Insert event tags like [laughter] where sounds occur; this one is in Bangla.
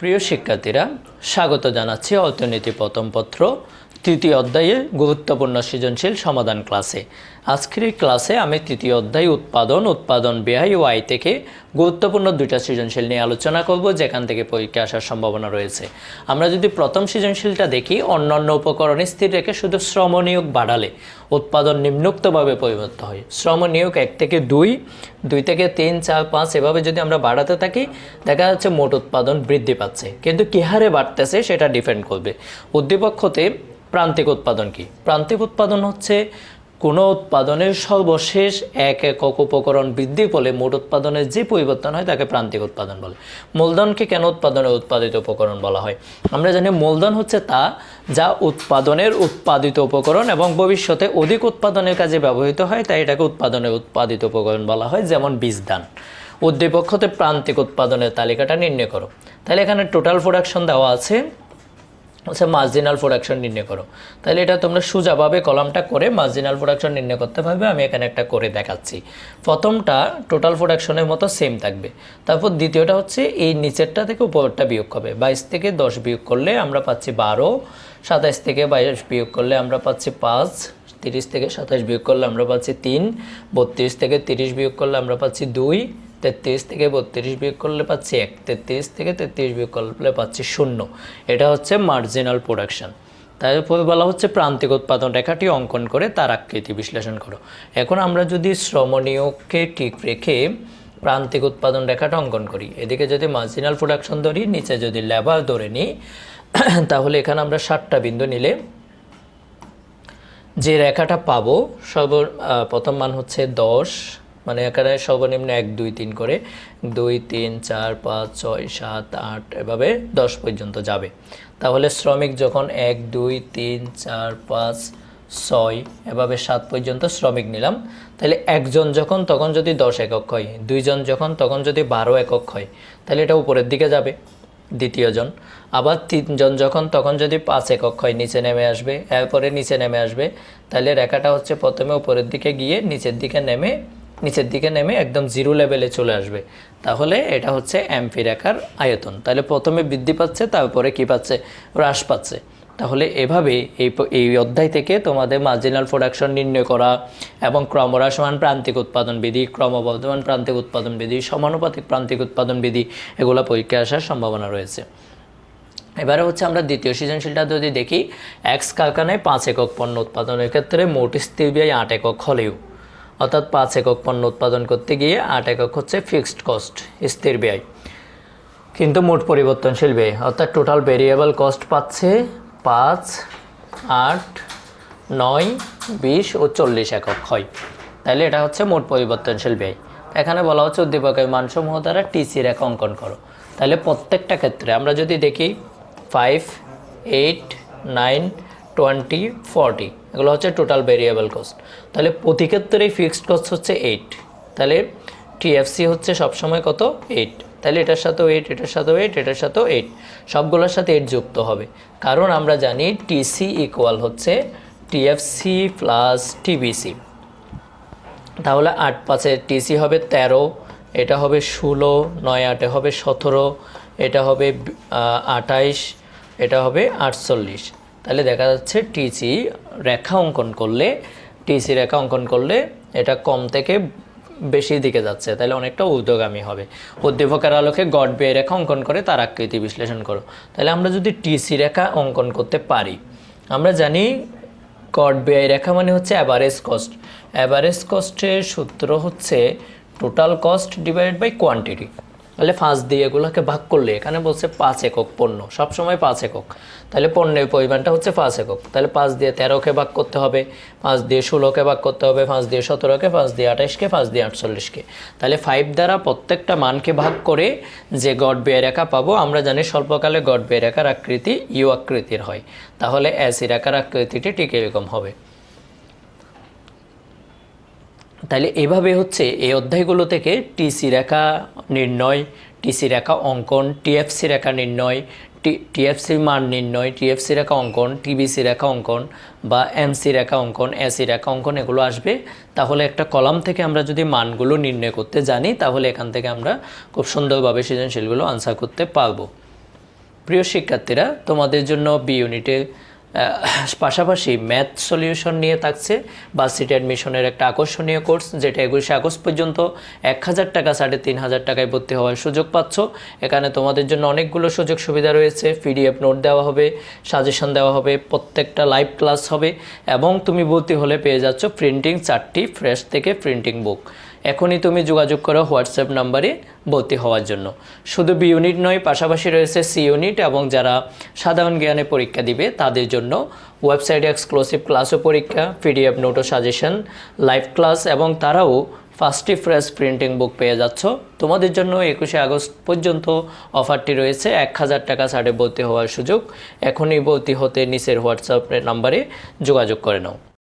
প্রিয় শিক্ষার্থীরা স্বাগত জানাচ্ছি অর্থনীতি প্রথম পত্র তৃতীয় অধ্যায়ে গুরুত্বপূর্ণ সৃজনশীল সমাধান ক্লাসে। আজকের এই ক্লাসে আমি তৃতীয় অধ্যায় উৎপাদন উৎপাদন ব্যয় ওয়াই থেকে গুরুত্বপূর্ণ দুইটা সৃজনশীল নিয়ে আলোচনা করব, যেখান থেকে পরীক্ষা আসার সম্ভাবনা রয়েছে। আমরা যদি প্রথম সৃজনশীলটা দেখি, অন্যান্য উপকরণ স্থির রেখে শুধু শ্রম নিয়োগ বাড়ালে উৎপাদন নিম্নোক্তভাবে পরিবর্তন হয়। শ্রম নিয়োগ এক থেকে দুই দুই থেকে তিন, চার, পাঁচ এভাবে যদি আমরা বাড়াতে থাকি, দেখা যাচ্ছে মোট উৎপাদন বৃদ্ধি পাচ্ছে। কিন্তু কী হারে বাড়তেছে সেটা ডিপেন্ড করবে। উদ্দীপক হতে প্রান্তিক উৎপাদন কি? প্রান্তিক উৎপাদন হচ্ছে কোনো উৎপাদনের সর্বশেষ এক একক উপকরণ বৃদ্ধি ফলে মোট উৎপাদনের যে পরিবর্তন হয় তাকে প্রান্তিক উৎপাদন বলে। মূলধনকে কেন উৎপাদনের উৎপাদিত উপকরণ বলা হয়? আমরা জানি মূলধন হচ্ছে তা যা উৎপাদনের উৎপাদিত উপকরণ এবং ভবিষ্যতে অধিক উৎপাদনের কাজে ব্যবহৃত হয়, তাই এটাকে উৎপাদনের উৎপাদিত উপকরণ বলা হয়, যেমন বীজদান উদ্দীপক হতে প্রান্তিক উৎপাদনের তালিকাটা নির্ণয় করো। তাহলে এখানে টোটাল প্রোডাকশন দেওয়া আছে আচ্ছা মার্জিনাল প্রোডাকশন নির্ণয় করো। তাহলে এটা তোমরা সোজাভাবে কলামটা করে মার্জিনাল প্রোডাকশন নির্ণয় করতে পারবে, আমি এখানে একটা করে দেখাচ্ছি। প্রথমটা টোটাল প্রোডাকশনের মতো সেম থাকবে। তারপর দ্বিতীয়টা হচ্ছে এই নিচেরটা থেকে উপরটা বিয়োগ হবে বাইশ থেকে দশ বিয়োগ করলে আমরা পাচ্ছি বারো, সাতাইশ থেকে বাইশ বিয়োগ করলে আমরা পাচ্ছি পাঁচ, তিরিশ থেকে সাতাশ বিয়োগ করলে আমরা পাচ্ছি তিন, বত্রিশ থেকে তিরিশ বিয়োগ করলে আমরা পাচ্ছি দুই তেত্রিশ থেকে বত্রিশ বিয়োগ করলে পাচ্ছি এক, তেত্রিশ থেকে তেত্রিশ বিয়োগ করলে পাচ্ছি শূন্য। এটা হচ্ছে মার্জিনাল প্রোডাকশন তারপর বলা হচ্ছে প্রান্তিক উৎপাদন রেখাটি অঙ্কন করে তার আকৃতি বিশ্লেষণ করো। এখন আমরা যদি শ্রমণীয়কে ঠিক রেখে প্রান্তিক উৎপাদন রেখাটা অঙ্কন করি, এদিকে যদি মার্জিনাল প্রোডাকশন ধরি, নিচে যদি লেবার ধরে নিই [clears throat] তাহলে এখানে আমরা ষাটটা বিন্দু নিলে যে রেখাটা পাবো, সর্ব প্রথম মান হচ্ছে দশ মানে এখানে সর্বনিম্ন এক, দুই, তিন করে। দুই, তিন, চার, পাঁচ, ছয়, সাত, আট, এভাবে দশ পর্যন্ত যাবে। তাহলে শ্রমিক যখন এক, দুই, তিন, চার, পাঁচ, ছয়, এভাবে সাত পর্যন্ত শ্রমিক নিলাম। তাহলে একজন যখন, তখন যদি দশ একক হয়। দুইজন যখন, তখন যদি বারো একক হয়। তাহলে এটা উপরের দিকে যাবে দ্বিতীয় জন আবার তিনজন যখন, তখন যদি পাঁচ একক হয়, নিচে নেমে আসবে, এরপরে নিচে নেমে আসবে। তাহলে রেখাটা হচ্ছে প্রথমে উপরের দিকে গিয়ে নিচের দিকে নেমে নিচের দিকে নেমে একদম জিরো লেভেলে চলে আসবে। তাহলে এটা হচ্ছে এমপি রেখার আয়তন। তাহলে প্রথমে বৃদ্ধি পাচ্ছে, তারপরে কি পাচ্ছে? হ্রাস পাচ্ছে। তাহলে এভাবে এই এই অধ্যায় থেকে তোমাদের মার্জিনাল প্রোডাকশন নির্ণয় করা এবং ক্রমহ্রাসমান প্রান্তিক উৎপাদন বিধি, ক্রমবর্ধমান প্রান্তিক উৎপাদন বিধি, সমানুপাতিক প্রান্তিক উৎপাদন বিধি, এগুলো পরীক্ষায় আসার সম্ভাবনা রয়েছে। এবারে হচ্ছে আমরা দ্বিতীয় সৃজনশীলটা যদি দেখি এক্স কারখানায় পাঁচ একক পণ্য উৎপাদনের ক্ষেত্রে মোট স্থির আট একক হলেও। অর্থাৎ পাঁচ একক পণ্য উৎপাদন করতে গিয়ে আট একক হচ্ছে ফিক্সড কস্ট স্থির ব্যয়। কিন্তু মোট পরিবর্তনশীল ব্যয়, অর্থাৎ টোটাল ভেরিয়েবল কস্ট পাচ্ছে পাঁচ, আট, নয়, বিশ ও চল্লিশ একক হয়। তাহলে এটা হচ্ছে মোট পরিবর্তনশীল ব্যয়। এখানে বলা হচ্ছে উদ্দীপকের মানসমূহ দ্বারা টিসি রেখা অঙ্কন করো। তাহলে প্রত্যেকটা ক্ষেত্রে আমরা যদি দেখি five eight nine twenty forty এগুলো হচ্ছে টোটাল ভেরিয়েবল কস্ট তাহলে প্রতি ক্ষেত্রেই ফিক্সড কস্ট হচ্ছে এইট তাহলে টিএফসি হচ্ছে সবসময় কত? এইট তাহলে এটার সাথেও এইট এটার সাথেও এইট এটার সাথেও এইট সবগুলোর সাথে এইট যুক্ত হবে। কারণ আমরা জানি টিসি ইকুয়াল হচ্ছে টিএফসি প্লাস টিবিসি তাহলে আট পাঁচে টিসি হবে তেরো এটা হবে ষোলো নয় আটে হবে সতেরো এটা হবে আহ, আঠাইশ এটা হবে আটচল্লিশ। তাহলে দেখা যাচ্ছে টিসি রেখা অঙ্কন করলে টিসি রেখা অঙ্কন করলে এটা কম থেকে বেশির দিকে যাচ্ছে, তাহলে অনেকটা ঊর্ধ্বগামী হবে। উদ্দীপকের আলোকে গড বে রেখা অঙ্কন করে তার আকৃতি বিশ্লেষণ করো। তাহলে আমরা যদি টিসি রেখা অঙ্কন করতে পারি, আমরা জানি গড ব্যয় রেখা মানে হচ্ছে অ্যাভারেজ কস্ট অ্যাভারেজ কস্টের সূত্র হচ্ছে total cost divided by quantity তাহলে পাঁচ দিয়ে এগুলোকে ভাগ করলে, এখানে বলছে পাঁচ একক পণ্য, সবসময় পাঁচ একক। তাহলে পণ্যের পরিমাণটা হচ্ছে পাঁচ একক। তাহলে পাঁচ দিয়ে তেরোকে ভাগ করতে হবে, পাঁচ দিয়ে ষোলোকে ভাগ করতে হবে, পাঁচ দিয়ে সতেরোকে, পাঁচ দিয়ে আঠাশকে, পাঁচ দিয়ে আটচল্লিশকে। তাহলে ফাইভ দ্বারা প্রত্যেকটা মানকে ভাগ করে যে গড ব্যয় রেখা পাবো, আমরা জানি স্বল্পকালে গড ব্যয় রেখার আকৃতি ইউ আকৃতির হয়। তাহলে অ্যাসি রেখার আকৃতিটি ঠিক এরকম হবে। তাহলে এভাবে হচ্ছে এই অধ্যায়গুলো থেকে টিসি রেখা নির্ণয়, টিসি রেখা অঙ্কন, টিএফসি রেখা নির্ণয় টিএফসি মান নির্ণয়, টিএফসি রেখা অঙ্কন, টিবিসি রেখা অঙ্কন বা এমসি রেখা অঙ্কন, এসি রেখা অঙ্কন এগুলো আসবে। তাহলে একটা কলাম থেকে আমরা যদি মানগুলো নির্ণয় করতে জানি, তাহলে এখান থেকে আমরা খুব সুন্দরভাবে সৃজনশীলগুলো আনসার করতে পারব। প্রিয় শিক্ষার্থীরা, তোমাদের জন্য বি ইউনিটে পাশাপাশি ম্যাথ সলিউশন নিয়ে থাকছে। বাসিটি অ্যাডমিশনের একটা আকর্ষণীয় কোর্স, যেটা একুশে আগস্ট পর্যন্ত এক হাজার টাকা সাড়ে তিন হাজার টাকায় ভর্তি হওয়ার সুযোগ পাচ্ছ। এখানে তোমাদের জন্য অনেকগুলো সুযোগ সুবিধা রয়েছে। পিডিএফ নোট দেওয়া হবে, সাজেশন দেওয়া হবে, প্রত্যেকটা লাইভ ক্লাস হবে এবং তুমি ভর্তি হলে পেয়ে যাচ্ছ প্রিন্টিং চারটি ফ্রেশ থেকে প্রিন্টিং বুক এখনই তুমি যোগাযোগ করো হোয়াটসঅ্যাপ নাম্বারে ভর্তি হওয়ার জন্য। শুধু বি ইউনিট নয়, পাশাপাশি রয়েছে সি ইউনিট এবং যারা সাধারণ জ্ঞানে পরীক্ষা দিবে, তাদের জন্য ওয়েবসাইটে এক্সক্লুসিভ ক্লাস ও পরীক্ষা পিডিএফ নোট ও সাজেশন লাইভ ক্লাস এবং তারাও ফার্স্টই ফ্রেশ প্রিন্টিং বুক পেয়ে যাচ্ছ। তোমাদের জন্য একুশে আগস্ট পর্যন্ত অফারটি রয়েছে, এক হাজার টাকা ছাড়ে ভর্তি হওয়ার সুযোগ। এখনই ভর্তি হতে নিচের হোয়াটসঅ্যাপ নাম্বারে যোগাযোগ করে নাও।